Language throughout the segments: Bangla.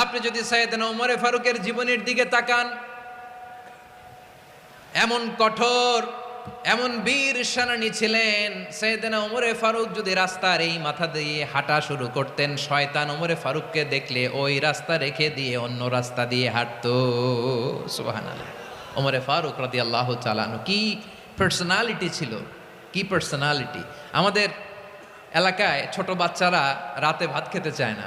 আপনি যদি সৈয়দনা উমরে ফারুকের জীবনের দিকে তাকান, এমন কঠোর, এমন বীর সেনানী ছিলেন সৈয়দনা ওমরে ফারুক যদি রাস্তার এই মাথা দিয়ে হাঁটা শুরু করতেন, শয়তান ওমরে ফারুককে দেখলে ওই রাস্তা রেখে দিয়ে অন্য রাস্তা দিয়ে হাঁটতো। ওমরে ফারুক রাদি আল্লাহ চালানো কি পার্সোনালিটি ছিল? কি পার্সোনালিটি আমাদের এলাকায় ছোট বাচ্চারা রাতে ভাত খেতে চায় না।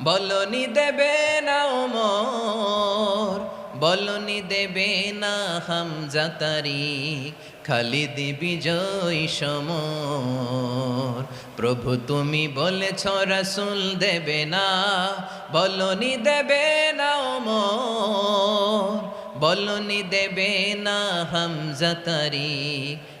বলনি দেবে না ওমর, বলনি দেবে না হামজা তারিক, খালিদ বিজয় সমর। প্রভু তুমি বলেছ, রাসুল দেবে না, বলনি দেবে না ওমর, বলনি দেবে না হামজা তারিক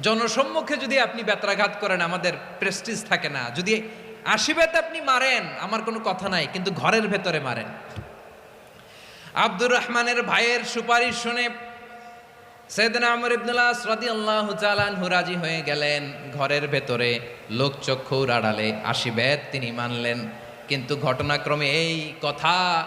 জনসম্মুখে যদি আপনি বেত্রাঘাত করেন, আমাদের প্রেস্টিজ থাকে না। যদি আশীর্বাদ আপনি মারেন, আমার কোনো কথা নাই, কিন্তু ঘরের ভেতরে মারেন। আব্দুর রহমানের ভাইয়ের সুপারিশ শুনে সেদিন আমর ইবনুল্লাহ রাদি আল্লাহ চালানহু রাজি হয়ে গেলেন। ঘরের ভেতরে লোকচক্ষুর আড়ালে আশীর্বাদ তিনি মানলেন। কিন্তু ঘটনাক্রমে এই কথা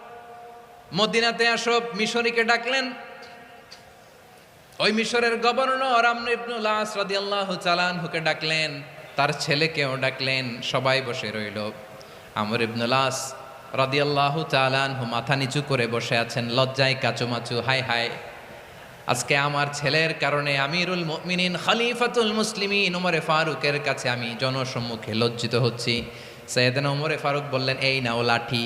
মদিনাতে আসব মিশরীকে ডাকলেন। ওই মিশরের গভর্নর আমর আস ডাকলেন। তার ছেলেকেও ডাকলেন, সবাই বসে রইল। আমর ইবনুল আস রাদিয়াল্লাহু চালানহু মাথা নিচু করে বসে আছেন, লজ্জায় কাচুমাচু, হাই হাই। আজকে আমার ছেলের কারণে আমিরুল মুমিনিন, খলিফাতুল মুসলিমিন উমরে ফারুকের কাছে আমি জনসম্মুখে লজ্জিত হচ্ছি। সৈয়দনা উমরে ফারুক বললেন, এই নাও লাঠি।